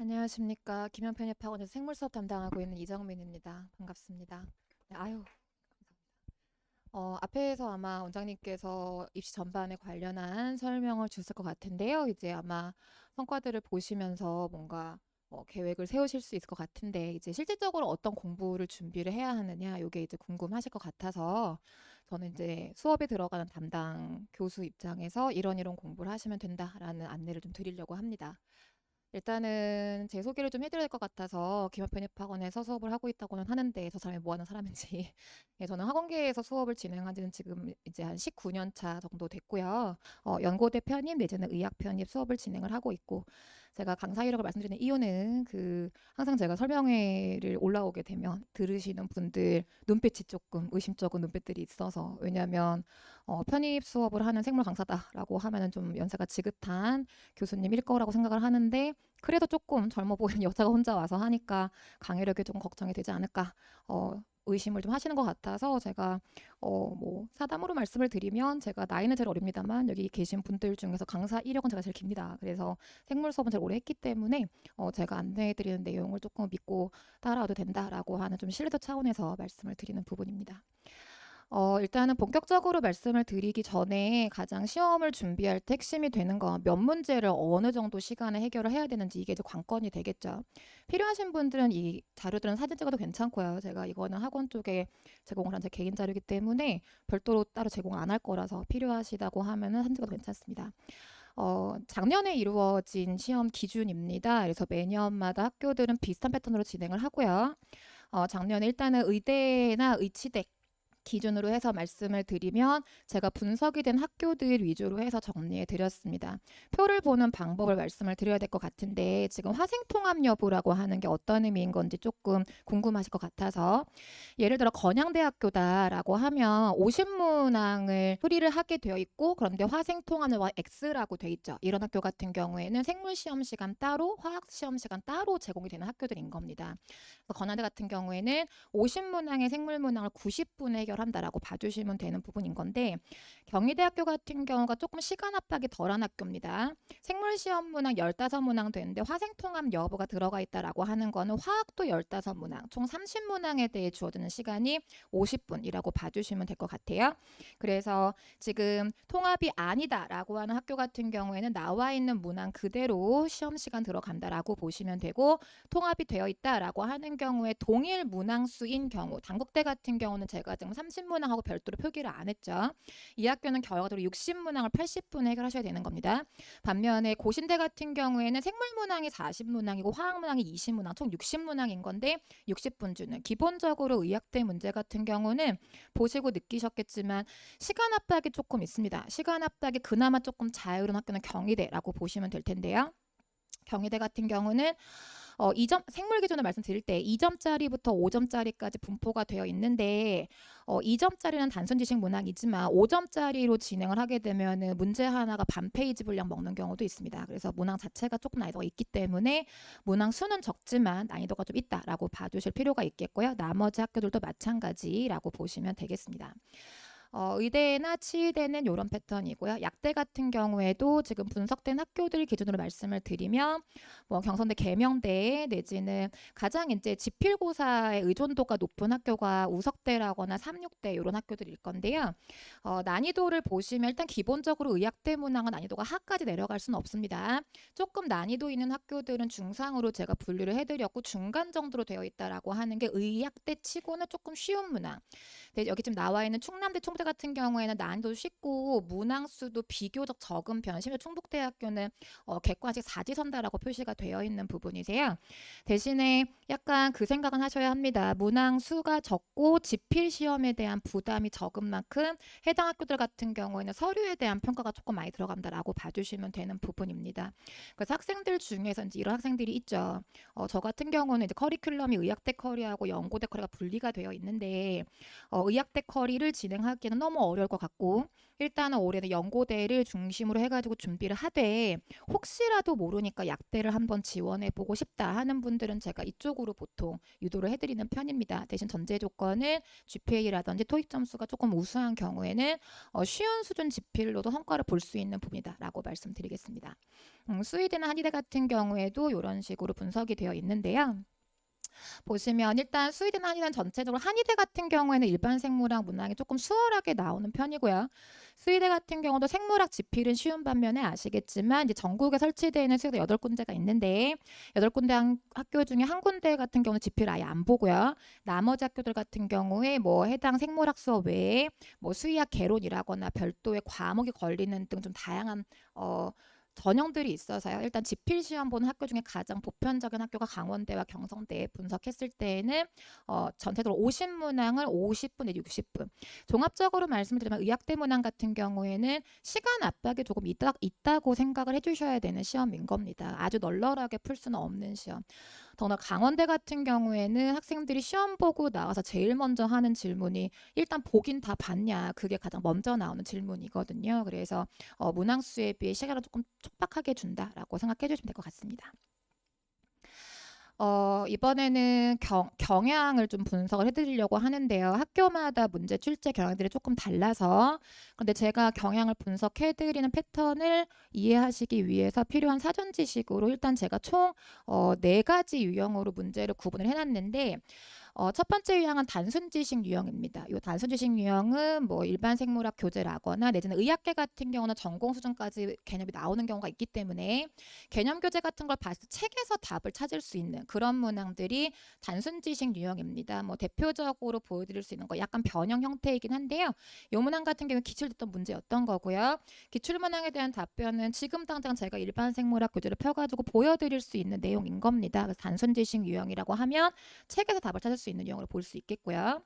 안녕하십니까. 김현편협학원에서 생물 수업 담당하고 있는 이정민입니다. 반갑습니다. 네, 아유, 감사합니다. 어, 앞에서 아마 원장님께서 입시 전반에 관련한 설명을 주실 것 같은데요. 이제 아마 성과들을 보시면서 뭔가 어, 계획을 세우실 수 있을 것 같은데 이제 실질적으로 어떤 공부를 준비를 해야 하느냐 이게 이제 궁금하실 것 같아서 저는 이제 수업에 들어가는 담당 교수 입장에서 이런 이런 공부를 하시면 된다라는 안내를 좀 드리려고 합니다. 일단은 제 소개를 좀 해드려야 될 것 같아서 기업편입학원에서 수업을 하고 있다고는 하는데 저 사람이 뭐 하는 사람인지 예, 저는 학원계에서 수업을 진행한 지는 지금 이제 한 19년 차 정도 됐고요. 어, 연고대 편입 내지는 의학 편입 수업을 진행을 하고 있고 제가 강사 이력을 말씀드리는 이유는 그 항상 제가 설명회를 올라오게 되면 들으시는 분들 눈빛이 조금 의심쩍은 눈빛들이 있어서 왜냐하면 어, 편입 수업을 하는 생물 강사다라고 하면은 좀 연세가 지긋한 교수님일 거라고 생각을 하는데 그래도 조금 젊어 보이는 여자가 혼자 와서 하니까 강의력이 좀 걱정이 되지 않을까 어, 의심을 좀 하시는 것 같아서 제가 어, 뭐 사담으로 말씀을 드리면 제가 나이는 제일 어립니다만 여기 계신 분들 중에서 강사 이력은 제가 제일 깁니다. 그래서 생물 수업은 제일 오래 했기 때문에 어, 제가 안내해 드리는 내용을 조금 믿고 따라와도 된다라고 하는 좀 신뢰도 차원에서 말씀을 드리는 부분입니다. 어, 일단은 본격적으로 말씀을 드리기 전에 가장 시험을 준비할 때 핵심이 되는 건 몇 문제를 어느 정도 시간에 해결을 해야 되는지 이게 이제 관건이 되겠죠. 필요하신 분들은 이 자료들은 사진 찍어도 괜찮고요. 제가 이거는 학원 쪽에 제공을 한 제 개인 자료이기 때문에 별도로 따로 제공 안 할 거라서 필요하시다고 하면은 사진 찍어도 괜찮습니다. 어, 작년에 이루어진 시험 기준입니다. 그래서 매년마다 학교들은 비슷한 패턴으로 진행을 하고요. 어, 작년에 일단은 의대나 의치대 기준으로 해서 말씀을 드리면 제가 분석이 된 학교들 위주로 해서 정리해 드렸습니다. 표를 보는 방법을 말씀을 드려야 될 것 같은데 지금 화생 통합 여부라고 하는 게 어떤 의미인 건지 조금 궁금하실 것 같아서 예를 들어 건양대학교다라고 하면 50문항을 풀이를 하게 되어 있고 그런데 화생 통합과 X라고 돼 있죠. 이런 학교 같은 경우에는 생물 시험 시간 따로 화학 시험 시간 따로 제공이 되는 학교들인 겁니다. 건양대 같은 경우에는 50문항의 생물 문항을 90분에 해결한다라고 봐주시면 되는 부분인 건데 경희대학교 같은 경우가 조금 시간 압박이 덜한 학교입니다. 생물 시험 문항 15문항 되는데 화생통합 여부가 들어가 있다라고 하는 거는 화학도 15문항, 총 30문항에 대해 주어지는 시간이 50분이라고 봐주시면 될 것 같아요. 그래서 지금 통합이 아니다라고 하는 학교 같은 경우에는 나와 있는 문항 그대로 시험 시간 들어간다라고 보시면 되고 통합이 되어 있다라고 하는 경우에 동일 문항 수인 경우 당국대 같은 경우는 제가 지금 30문항하고 별도로 표기를 안 했죠. 이 학교는 결과적으로 60문항을 80분에 해결하셔야 되는 겁니다. 반면에 고신대 같은 경우에는 생물 문항이 40문항이고 화학 문항이 20문항, 총 60문항인 건데 60분 주는 기본적으로 의학대 문제 같은 경우는 보시고 느끼셨겠지만 시간 압박이 조금 있습니다. 시간 압박이 그나마 조금 자유로운 학교는 경희대라고 보시면 될 텐데요. 경희대 같은 경우는 어, 2점 생물 기준을 말씀드릴 때 2점짜리부터 5점짜리까지 분포가 되어 있는데 어, 2점짜리는 단순 지식 문항이지만 5점짜리로 진행을 하게 되면은 문제 하나가 반 페이지 분량 먹는 경우도 있습니다. 그래서 문항 자체가 조금 난이도가 있기 때문에 문항 수는 적지만 난이도가 좀 있다라고 봐주실 필요가 있겠고요. 나머지 학교들도 마찬가지라고 보시면 되겠습니다. 어, 의대나 치의대는 이런 패턴이고요. 약대 같은 경우에도 지금 분석된 학교들 기준으로 말씀을 드리면 뭐 경선대 계명대 내지는 가장 이제 지필고사의 의존도가 높은 학교가 우석대라거나 삼육대 이런 학교들일 건데요. 어, 난이도를 보시면 일단 기본적으로 의학대 문항은 난이도가 하까지 내려갈 수는 없습니다. 조금 난이도 있는 학교들은 중상으로 제가 분류를 해드렸고 중간 정도로 되어 있다라고 하는 게 의학대 치고는 조금 쉬운 문항. 여기 지금 나와 있는 충남대 총대 같은 경우에는 난이도 쉽고 문항 수도 비교적 적은 편. 심지어 충북대학교는 어, 객관식 사지선다라고 표시가 되어 있는 부분이세요. 대신에 약간 그 생각은 하셔야 합니다. 문항 수가 적고 지필 시험에 대한 부담이 적은 만큼 해당 학교들 같은 경우에는 서류에 대한 평가가 조금 많이 들어간다라고 봐주시면 되는 부분입니다. 그래서 학생들 중에서 이제 이런 학생들이 있죠. 어, 저 같은 경우는 이제 커리큘럼이 의학대 커리하고 연고대 커리가 분리가 되어 있는데 어, 의학대 커리를 진행하기에는 하기는 너무 어려울 것 같고 일단은 올해는 연고대를 중심으로 해가지고 준비를 하되 혹시라도 모르니까 약대를 한번 지원해 보고 싶다 하는 분들은 제가 이쪽으로 보통 유도를 해드리는 편입니다. 대신 전제 조건은 GPA라든지 토익 점수가 조금 우수한 경우에는 어, 쉬운 수준 지필로도 성과를 볼 수 있는 부분이다라고 말씀드리겠습니다. 음, 스웨덴 한의대 같은 경우에도 이런 식으로 분석이 되어 있는데요. 보시면 일단 스웨덴 한의대는 전체적으로 한의대 같은 경우에는 일반 생물학 문항이 조금 수월하게 나오는 편이고요. 스웨덴 같은 경우도 생물학 지필은 쉬운 반면에 아시겠지만 이제 전국에 설치되어 있는 스웨덴 여덟 군데가 있는데 여덟 군데 한- 학교 중에 한 군데 같은 경우는 지필 아예 안 보고요. 나머지 학교들 같은 경우에 뭐 해당 생물학 수업 외에 뭐 수의학 개론이라거나 별도의 과목이 걸리는 등 좀 다양한 어 전형들이 있어서요. 일단 지필 시험 보는 학교 중에 가장 보편적인 학교가 강원대와 경성대 분석했을 때에는 어, 전체적으로 50문항을 50분 내지 60분. 종합적으로 말씀을 드리면 의학대 문항 같은 경우에는 시간 압박이 조금 있다, 있다고 생각을 해주셔야 되는 시험인 겁니다. 아주 널널하게 풀 수는 없는 시험. 더나 강원대 같은 경우에는 학생들이 시험 보고 나와서 제일 먼저 하는 질문이 일단 보긴 다 봤냐 그게 가장 먼저 나오는 질문이거든요. 그래서 어, 문항수에 비해 시간을 조금 촉박하게 준다라고 생각해 주시면 될 것 같습니다. 어, 이번에는 경, 경향을 좀 분석을 해드리려고 하는데요. 학교마다 문제 출제 경향들이 조금 달라서 근데 제가 경향을 분석해드리는 패턴을 이해하시기 위해서 필요한 사전 지식으로 일단 제가 총 어, 네 가지 유형으로 문제를 구분을 해놨는데 어, 첫 번째 유형은 단순 지식 유형입니다. 이 단순 지식 유형은 뭐 일반 생물학 교재라거나 내지는 의학계 같은 경우는 전공 수준까지 개념이 나오는 경우가 있기 때문에 개념 교재 같은 걸때 책에서 답을 찾을 수 있는 그런 문항들이 단순 지식 유형입니다. 뭐 대표적으로 보여드릴 수 있는 거 약간 변형 형태이긴 한데요. 이 문항 같은 경우는 기출됐던 문제였던 거고요. 기출 문항에 대한 답변은 지금 당장 제가 일반 생물학 교재를 펴가지고 보여드릴 수 있는 내용인 겁니다. 그래서 단순 지식 유형이라고 하면 책에서 답을 찾을 수 있는 유형으로 볼 수 있겠고요.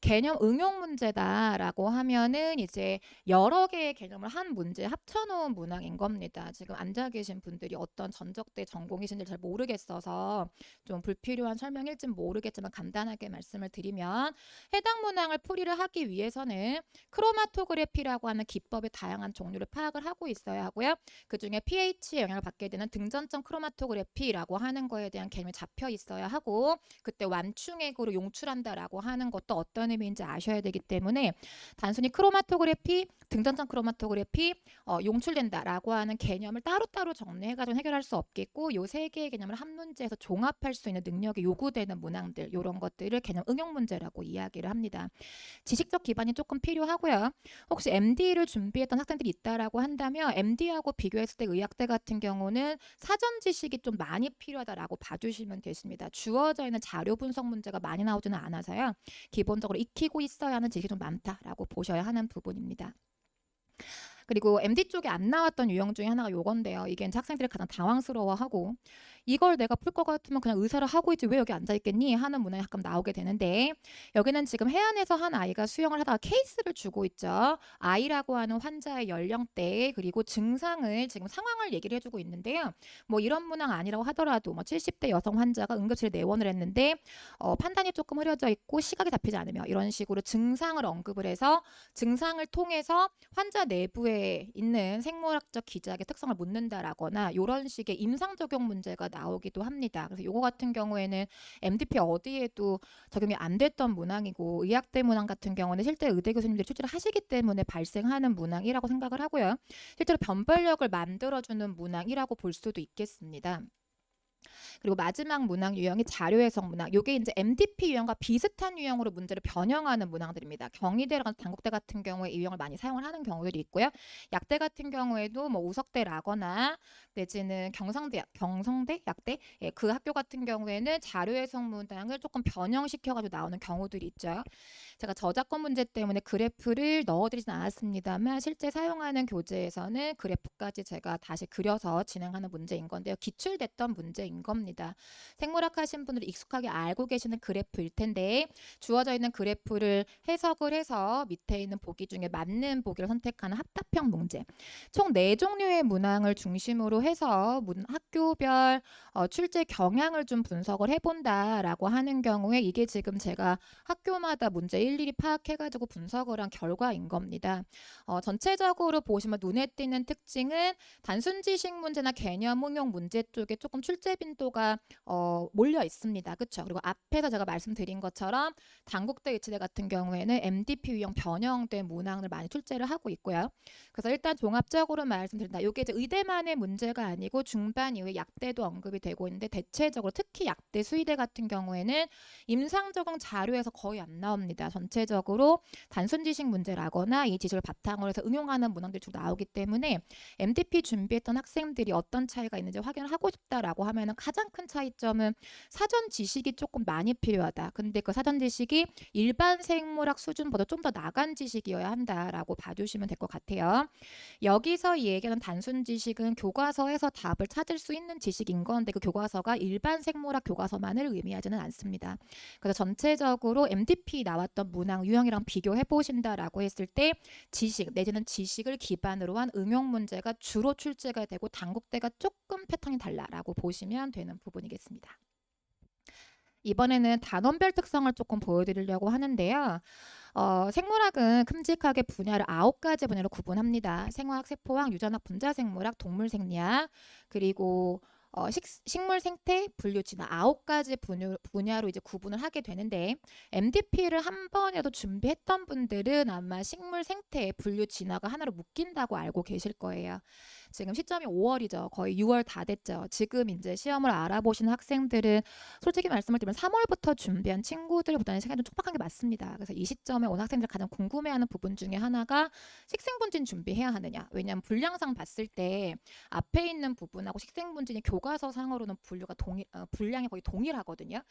개념 응용 문제다라고 하면은 이제 여러 개의 개념을 한 문제에 합쳐놓은 문항인 겁니다. 지금 앉아 계신 분들이 어떤 전적대 전공이신지 잘 모르겠어서 좀 불필요한 설명일진 모르겠지만 간단하게 말씀을 드리면 해당 문항을 풀이를 하기 위해서는 크로마토그래피라고 하는 기법의 다양한 종류를 파악을 하고 있어야 하고요. 그 중에 pH의 영향을 받게 되는 등전점 크로마토그래피라고 하는 거에 대한 개념이 잡혀 있어야 하고 그때 완충액으로 용출한다라고 하는 것도 어떤 의미인지 아셔야 되기 때문에 단순히 크로마토그래피, 등전점 크로마토그래피, 어, 용출된다라고 하는 개념을 따로따로 정리해가지고 해결할 수 없겠고 요 세 개의 개념을 한 문제에서 종합할 수 있는 능력이 요구되는 문항들 이런 것들을 개념 응용 문제라고 이야기를 합니다. 지식적 기반이 조금 필요하고요. 혹시 MD를 준비했던 학생들이 있다라고 한다면 MD하고 비교했을 때 의학대 같은 경우는 사전 지식이 좀 많이 필요하다라고 봐주시면 되십니다. 주어져 있는 자료 분석 문제가 많이 나오지는 않아서요. 기본적으로 익히고 있어야 하는 지식이 좀 많다라고 보셔야 하는 부분입니다. 그리고 MD 쪽에 안 나왔던 유형 중에 하나가 요건데요. 이게 학생들이 가장 당황스러워하고 이걸 내가 풀 것 같으면 그냥 의사를 하고 있지 왜 여기 앉아 있겠니 하는 문항이 가끔 나오게 되는데 여기는 지금 해안에서 한 아이가 수영을 하다가 케이스를 주고 있죠. 아이라고 하는 환자의 연령대 그리고 증상을 지금 상황을 얘기를 해주고 있는데요. 뭐 이런 문항 아니라고 하더라도 뭐 70대 여성 환자가 응급실에 내원을 했는데 어, 판단이 조금 흐려져 있고 시각이 잡히지 않으며 이런 식으로 증상을 언급을 해서 증상을 통해서 환자 내부 에 있는 생물학적 기작의 특성을 묻는다라거나 이런 식의 임상 적용 문제가 나오기도 합니다. 그래서 요거 같은 경우에는 MDP 어디에도 적용이 안 됐던 문항이고 의학대 문항 같은 경우는 실제 의대 교수님들이 출제를 하시기 때문에 발생하는 문항이라고 생각을 하고요. 실제로 변별력을 만들어주는 문항이라고 볼 수도 있겠습니다. 그리고 마지막 문항 유형이 자료 해석 문항. 요게 이제 MDP 유형과 비슷한 유형으로 문제를 변형하는 문항들입니다. 경희대라든가 단국대 같은 경우에 이 유형을 많이 사용을 하는 경우들이 있고요. 약대 같은 경우에도 뭐 우석대라거나 내지는 경상대, 경성대, 약대 예, 그 학교 같은 경우에는 자료 해석 문항을 조금 변형시켜가지고 나오는 경우들이 있죠. 제가 저작권 문제 때문에 그래프를 넣어드리진 않았습니다만 실제 사용하는 교재에서는 그래프까지 제가 다시 그려서 진행하는 문제인 건데요. 기출됐던 문제인 겁니다. 생략합니다. 생물학 하신 분들이 익숙하게 알고 계시는 그래프일 텐데 주어져 있는 그래프를 해석을 해서 밑에 있는 보기 중에 맞는 보기를 선택하는 합답형 문제. 총 네 종류의 문항을 중심으로 해서 문, 학교별 어, 출제 경향을 좀 분석을 해본다라고 하는 경우에 이게 지금 제가 학교마다 문제 일일이 파악해가지고 분석을 한 결과인 겁니다. 어, 전체적으로 보시면 눈에 띄는 특징은 단순 지식 문제나 개념 응용 문제 쪽에 조금 출제 빈도가 어, 몰려 있습니다. 그렇죠? 그리고 앞에서 제가 말씀드린 것처럼 단국대 의치대 같은 경우에는 MDP 유형 변형된 문항을 많이 출제를 하고 있고요. 그래서 일단 종합적으로 말씀드린다. 이게 이제 의대만의 문제가 아니고 중반 이후에 약대도 언급이 되고 있는데 대체적으로 특히 약대 수의대 같은 경우에는 임상 적용 자료에서 거의 안 나옵니다. 전체적으로 단순 지식 문제라거나 이 지식을 바탕으로 해서 응용하는 문항들이 주로 나오기 때문에 MDP 준비했던 학생들이 어떤 차이가 있는지 확인을 하고 싶다라고 하면은 가장 큰 차이점은 사전 지식이 조금 많이 필요하다. 근데 그 사전 지식이 일반 생물학 수준보다 좀 더 나간 지식이어야 한다라고 봐주시면 될 것 같아요. 여기서 얘기하는 단순 지식은 교과서에서 답을 찾을 수 있는 지식인 건데 그 교과서가 일반 생물학 교과서만을 의미하지는 않습니다. 그래서 전체적으로 MDP 나왔던 문항 유형이랑 비교해 보신다라고 했을 때 지식 내지는 지식을 기반으로 한 응용 문제가 주로 출제가 되고 단국대가 조금 패턴이 달라라고 보시면 되는 부분이겠습니다. 이번에는 단원별 특성을 조금 보여드리려고 하는데요. 어, 생물학은 큼직하게 분야를 아홉 가지 분야로 구분합니다. 생화학, 세포학, 유전학, 분자생물학, 동물생리학, 그리고 어, 식, 식물 생태, 분류 진화 아홉 가지 분야, 분야로 이제 구분을 하게 되는데 MDP를 한 번이라도 준비했던 분들은 아마 식물 생태, 분류 진화가 하나로 묶인다고 알고 계실 거예요. 지금 시점이 5월이죠. 거의 6월 다 됐죠. 지금 이제 시험을 알아보시는 학생들은 솔직히 말씀을 드리면 3월부터 준비한 친구들보다는 시간이 좀 촉박한 게 맞습니다. 그래서 이 시점에 온 학생들 가장 궁금해하는 부분 중에 하나가 식생분진 준비해야 하느냐. 왜냐하면 분량상 봤을 때 앞에 있는 부분하고 식생분진이 교 과서 상으로는 분류가 동일, 어, 분량이 거의 동일하거든요.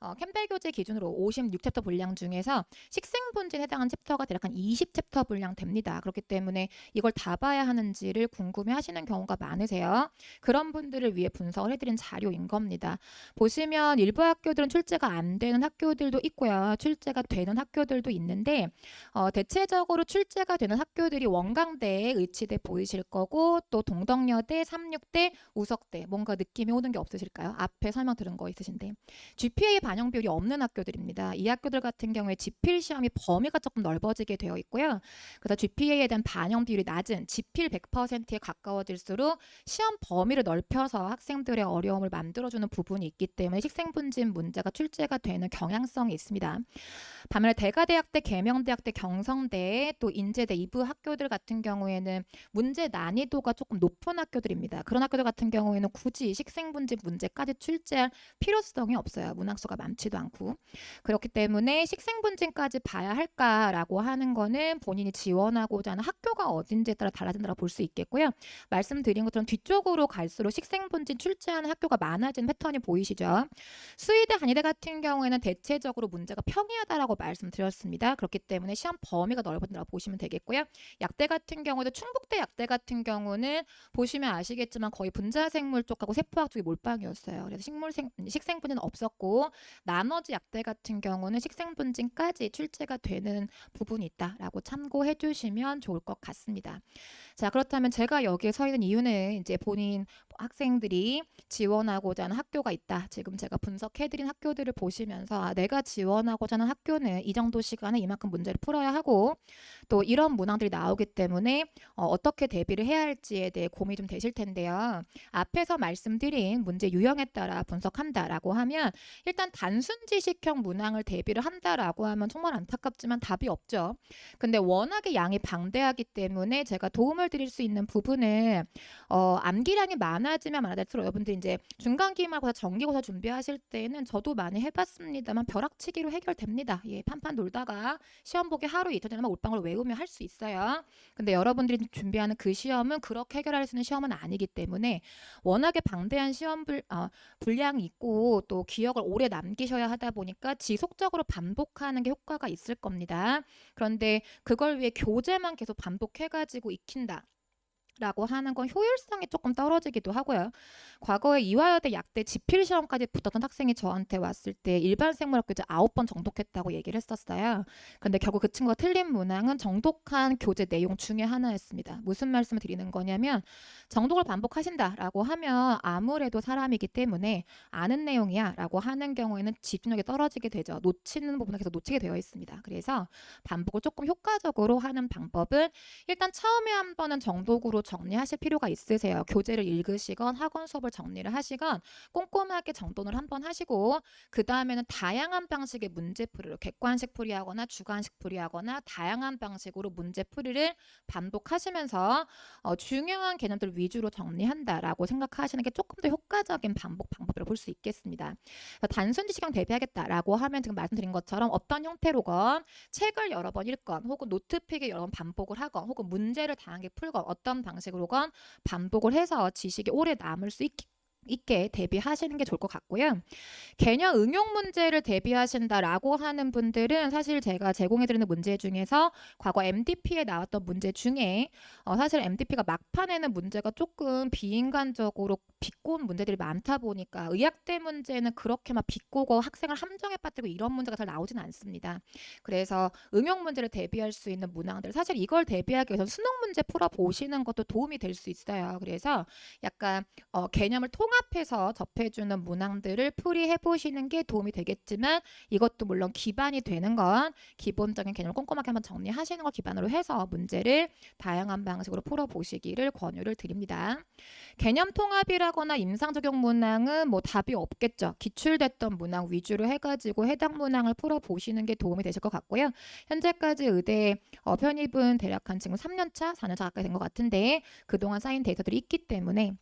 어, 캠벨 교재 기준으로 56챕터 분량 중에서 식생분진에 해당하는 챕터가 대략 한 20챕터 분량 됩니다. 그렇기 때문에 이걸 다 봐야 하는지를 궁금해하시는 경우가 많으세요. 그런 분들을 위해 분석을 해드린 자료인 겁니다. 보시면 일부 학교들은 출제가 안 되는 학교들도 있고요. 출제가 되는 학교들도 있는데 어, 대체적으로 출제가 되는 학교들이 원광대, 의치대 보이실 거고 또 동덕여대, 삼육대, 우석대 뭔가 느낌이 오는 게 없으실까요? 앞에 설명 들은 거 있으신데 GPA 반영 비율이 없는 학교들입니다. 이 학교들 같은 경우에 지필 시험이 범위가 조금 넓어지게 되어 있고요. 그래서 GPA에 대한 반영 비율이 낮은 지필 100%에 가까워질수록 시험 범위를 넓혀서 학생들의 어려움을 만들어주는 부분이 있기 때문에 식생분진 문제가 출제가 되는 경향성이 있습니다. 반면에 대가대학대, 계명대학대, 경성대, 또 인제대 이부 학교들 같은 경우에는 문제 난이도가 조금 높은 학교들입니다. 그런 학교들 같은 경우에는 굳이 식생분진 문제까지 출제할 필요성이 없어요. 문항수가 많지도 않고. 그렇기 때문에 식생분진까지 봐야 할까라고 하는 거는 본인이 지원하고자 하는 학교가 어딘지에 따라 달라진다고 볼 수 있겠고요. 말씀드린 것처럼 뒤쪽으로 갈수록 식생분진 출제하는 학교가 많아지는 패턴이 보이시죠? 수의대, 한의대 같은 경우에는 대체적으로 문제가 평이하다라고 말씀드렸습니다. 그렇기 때문에 시험 범위가 넓어진다고 보시면 되겠고요. 약대 같은 경우도 충북대 약대 같은 경우는 보시면 아시겠지만 거의 분자생물 쪽하고 세포학 쪽이 몰빵이었어요. 그래서 식물 생 식생분진 없었고 나머지 약대 같은 경우는 식생분진까지 출제가 되는 부분이 있다라고 참고해 주시면 좋을 것 같습니다. 자, 그렇다면 제가 여기에 서 있는 이유는 이제 본인 학생들이 지원하고자 하는 학교가 있다. 지금 제가 분석해드린 학교들을 보시면서 아, 내가 지원하고자 하는 학교는 이 정도 시간에 이만큼 문제를 풀어야 하고 또 이런 문항들이 나오기 때문에 어, 떻게 대비를 해야 할지에 대해 고민이 좀 되실 텐데요. 앞에서 말씀드린 문제 유형에 따라 분석한다라고 하면 일단 단순 지식형 문항을 대비를 한다라고 하면 정말 안타깝지만 답이 없죠. 근데 워낙에 양이 방대하기 때문에 제가 도움을 드릴 수 있는 부분은 어, 암기량이 많 아지면 많아질수록 여러분들 이제 중간 기말고사 정기고사 준비하실 때는 저도 많이 해봤습니다만 벼락치기로 해결됩니다. 예, 판판 놀다가 시험 보기 하루 이틀 되면 올방울 외우면 할 수 있어요. 근데 여러분들이 준비하는 그 시험은 그렇게 해결할 수 있는 시험은 아니기 때문에 워낙에 방대한 시험 불, 어, 분량이 있고 또 기억을 오래 남기셔야 하다 보니까 지속적으로 반복하는 게 효과가 있을 겁니다. 그런데 그걸 위해 교재만 계속 반복해가지고 익힌다. 라고 하는 건 효율성이 조금 떨어지기도 하고요. 과거에 이화여대 약대 지필 시험까지 붙었던 학생이 저한테 왔을 때 일반 생물학교 이제 아홉 번 정독했다고 얘기를 했었어요. 근데 결국 그 친구가 틀린 문항은 정독한 교재 내용 중에 하나였습니다. 무슨 말씀을 드리는 거냐면 정독을 반복하신다라고 하면 아무래도 사람이기 때문에 아는 내용이야라고 하는 경우에는 집중력이 떨어지게 되죠. 놓치는 부분은 계속 놓치게 되어 있습니다. 그래서 반복을 조금 효과적으로 하는 방법은 일단 처음에 한 번은 정독으로 정리하실 필요가 있으세요. 교재를 읽으시건 학원 수업을 정리를 하시건 꼼꼼하게 정돈을 한번 하시고 그 다음에는 다양한 방식의 문제 풀이를 객관식 풀이하거나 주관식 풀이하거나 다양한 방식으로 문제 풀이를 반복하시면서 어, 중요한 개념들 위주로 정리한다라고 생각하시는 게 조금 더 효과적인 반복 방법이라고 볼수 있겠습니다. 단순 지식형 대비하겠다라고 하면 지금 말씀드린 것처럼 어떤 형태로건 책을 여러 번 읽건 혹은 노트픽에 여러 번 반복을 하건 혹은 문제를 다양하게 풀건 어떤 방 식으로건 반복을 해서 지식이 오래 남을 수 있, 있게 대비하시는 게 좋을 것 같고요. 개념 응용 문제를 대비하신다라고 하는 분들은 사실 제가 제공해드리는 문제 중에서 과거 MDP에 나왔던 문제 중에 어, 사실 MDP가 막판에는 문제가 조금 비인간적으로 비꼬는 문제들이 많다 보니까 의학대 문제는 그렇게 막 비꼬고 학생을 함정에 빠뜨리고 이런 문제가 잘 나오지는 않습니다. 그래서 응용 문제를 대비할 수 있는 문항들 사실 이걸 대비하기 위해서 수능 문제 풀어 보시는 것도 도움이 될 수 있어요. 그래서 약간 어, 개념을 통 합해서 접해주는 문항들을 풀이해 보시는 게 도움이 되겠지만 이것도 물론 기반이 되는 건 기본적인 개념을 꼼꼼하게 한번 정리하시는 걸 기반으로 해서 문제를 다양한 방식으로 풀어 보시기를 권유를 드립니다. 개념 통합이라거나 임상 적용 문항은 뭐 답이 없겠죠. 기출됐던 문항 위주로 해가지고 해당 문항을 풀어 보시는 게 도움이 되실 것 같고요. 현재까지 의대 어, 편입은 대략 한 지금 3년차, 4년차 가까이 된 것 같은데 그동안 쌓인 데이터들이 있기 때문에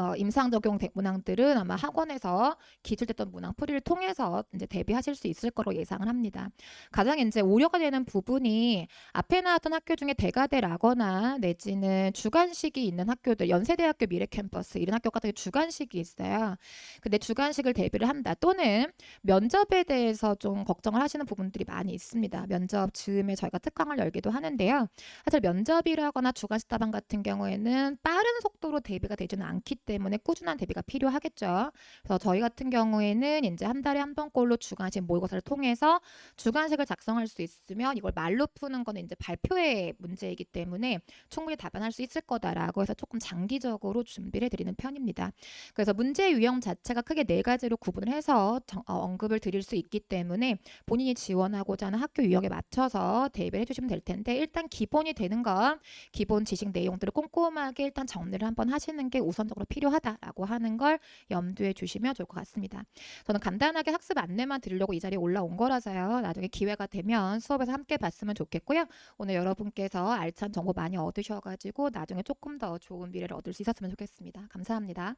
어, 임상 적용 대- 문항들은 아마 학원에서 기출됐던 문항 풀이를 통해서 이제 대비하실 수 있을 거로 예상을 합니다. 가장 이제 우려가 되는 부분이 앞에 나왔던 학교 중에 대가대라거나 내지는 주관식이 있는 학교들, 연세대학교 미래캠퍼스 이런 학교 같은 경우 주관식이 있어요. 근데 주관식을 대비를 한다 또는 면접에 대해서 좀 걱정을 하시는 부분들이 많이 있습니다. 면접 즈음에 저희가 특강을 열기도 하는데요. 사실 면접이라거나 답안 같은 경우에는 빠른 속도로 대비가 되지는 않기 때문에 꾸준한 대비가 필요하겠죠. 그래서 저희 같은 경우에는 이제 한 달에 한 번꼴로 주관식 모의고사를 통해서 주관식을 작성할 수 있으면 이걸 말로 푸는 거는 이제 발표의 문제이기 때문에 충분히 답안할 수 있을 거다라고 해서 조금 장기적으로 준비를 해드리는 편입니다. 그래서 문제 유형 자체가 크게 네 가지로 구분을 해서 정- 어, 언급을 드릴 수 있기 때문에 본인이 지원하고자 하는 학교 유형에 맞춰서 대비를 해주시면 될 텐데 일단 기본이 되는 건 기본 지식 내용들을 꼼꼼하게 일단 정리를 한번 하시는 게 우선적으로 필요하다라고 하는 걸 염두에 주시면 좋을 것 같습니다. 저는 간단하게 학습 안내만 드리려고 이 자리에 올라온 거라서요. 나중에 기회가 되면 수업에서 함께 봤으면 좋겠고요. 오늘 여러분께서 알찬 정보 많이 얻으셔가지고 나중에 조금 더 좋은 미래를 얻을 수 있었으면 좋겠습니다. 감사합니다.